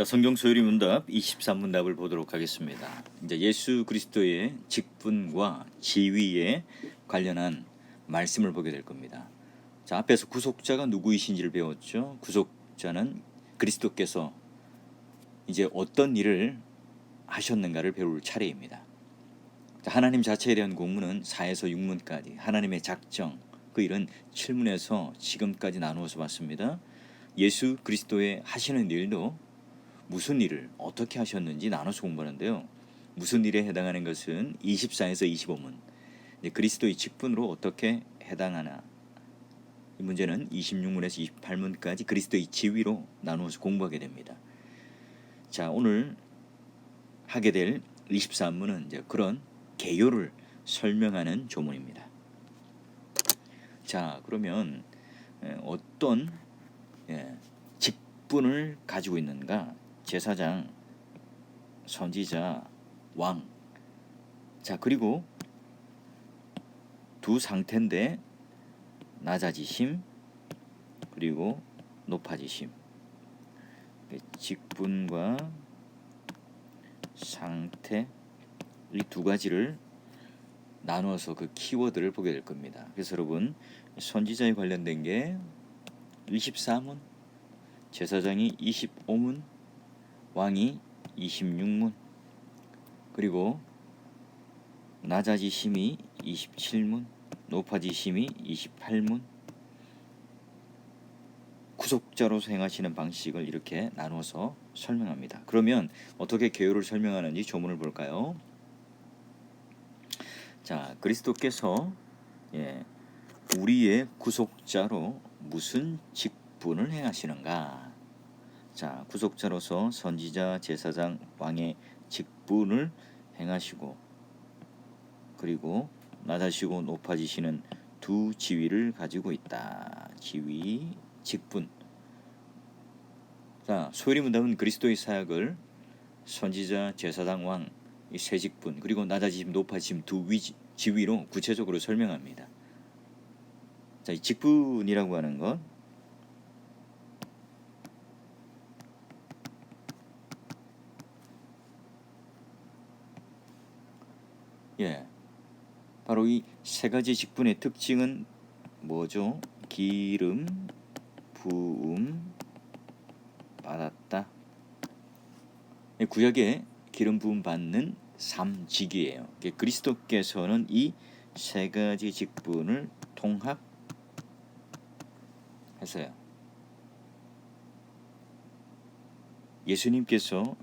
자, 성경 소요리 문답 23문답을 보도록 하겠습니다. 이제 예수 그리스도의 직분과 지위에 관련한 말씀을 보게 될 겁니다. 자, 앞에서 구속자가 누구이신지를 배웠죠. 구속자는 그리스도께서 이제 어떤 일을 하셨는가를 배울 차례입니다. 자, 하나님 자체에 대한 공문은 4에서 6문까지 하나님의 작정 그 일은 7문에서 지금까지 나누어서 봤습니다. 예수 그리스도의 하시는 일도 무슨 일을 어떻게 하셨는지 나눠서 공부하는데요. 무슨 일에 해당하는 것은 24에서 25문. 그리스도의 직분으로 어떻게 해당하나. 이 문제는 26문에서 28문까지 그리스도의 지위로 나누어서 공부하게 됩니다. 자, 오늘 하게 될 23문은 이제 그런 개요를 설명하는 조문입니다. 자, 그러면 어떤 예, 직분을 가지고 있는가? 제사장, 선지자, 왕. 자, 그리고 두 상태인데 낮아지심 그리고 높아지심. 직분과 상태 이 두 가지를 나누어서 그 키워드를 보게 될 겁니다. 그래서 여러분 선지자에 관련된 게 24문, 제사장이 25문, 왕이 26문, 그리고 낮아지심이 27문, 높아지심이 28문, 구속자로서 행하시는 방식을 이렇게 나눠서 설명합니다. 그러면 어떻게 개요를 설명하는지 조문을 볼까요? 자, 그리스도께서 예, 우리의 구속자로 무슨 직분을 행하시는가? 자, 구속자로서 선지자, 제사장, 왕의 직분을 행하시고 그리고 낮아지고 높아지시는 두 지위를 가지고 있다. 지위, 직분. 자, 소요리 문답은 그리스도의 사역을 선지자, 제사장, 왕 이 세 직분 그리고 낮아지심, 높아지심 두 위, 지위로 구체적으로 설명합니다. 자, 이 직분이라고 하는 것 예. 바로 이 세 가지 직분의 특징은 뭐죠? 기름, 부음, 받았다. 구약에 기름 부음 받는 삼직이에요. 그리스도께서는 이 세 가지 직분을 통합했어요. 예수님께서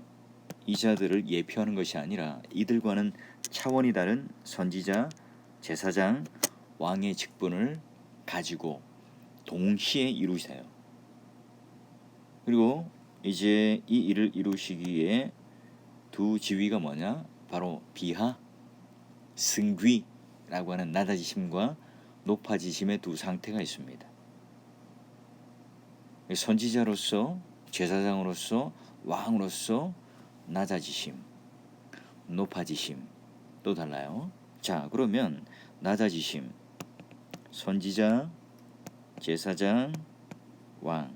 이 자들을 예표하는 것이 아니라 이들과는 차원이 다른 선지자, 제사장, 왕의 직분을 가지고 동시에 이루세요. 그리고 이제 이 일을 이루시기에 두 지위가 뭐냐? 바로 비하, 승귀라고 하는 낮아지심과 높아지심의 두 상태가 있습니다. 선지자로서, 제사장으로서, 왕으로서 낮아지심, 높아지심 또 달라요. 자, 그러면 낮아지심, 선지자, 제사장, 왕.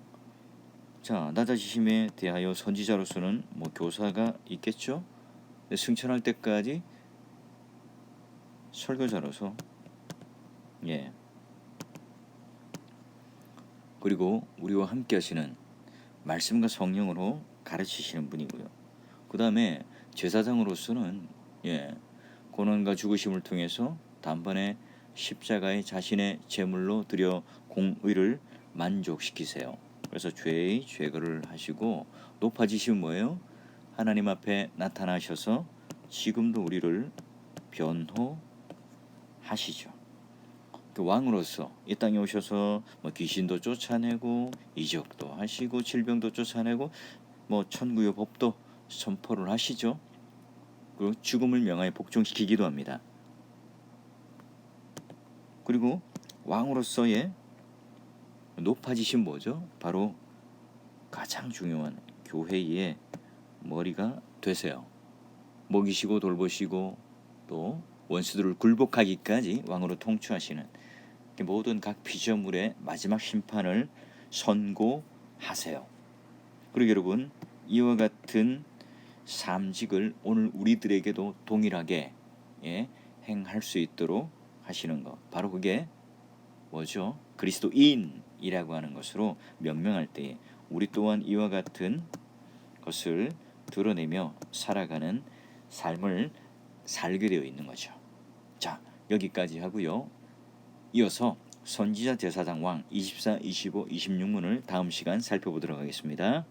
자, 낮아지심에 대하여 선지자로서는 뭐 교사가 있겠죠. 승천할 때까지 설교자로서 예. 그리고 우리와 함께 하시는 말씀과 성령으로 가르치시는 분이고요. 그 다음에 제사장으로서는 예, 고난과 죽으심을 통해서 단번에 십자가에 자신의 제물로 드려 공의를 만족시키세요. 그래서 죄의 죄거를 하시고 높아지시면 뭐예요? 하나님 앞에 나타나셔서 지금도 우리를 변호하시죠. 그 왕으로서 이 땅에 오셔서 뭐 귀신도 쫓아내고 이적도 하시고 질병도 쫓아내고 뭐 천국의 법도 선포를 하시죠. 그 죽음을 명하여 복종시키기도 합니다. 그리고 왕으로서의 높아지신 뭐죠? 바로 가장 중요한 교회의 머리가 되세요. 먹이시고 돌보시고 또 원수들을 굴복하기까지 왕으로 통치하시는 모든 각 피조물의 마지막 심판을 선고하세요. 그리고 여러분 이와 같은 삼직을 오늘 우리들에게도 동일하게 예, 행할 수 있도록 하시는 것 바로 그게 뭐죠? 그리스도인이라고 하는 것으로 명명할 때에 우리 또한 이와 같은 것을 드러내며 살아가는 삶을 살게 되어 있는 거죠. 자, 여기까지 하고요. 이어서 선지자 제사장 왕 24, 25, 26문을 다음 시간 살펴보도록 하겠습니다.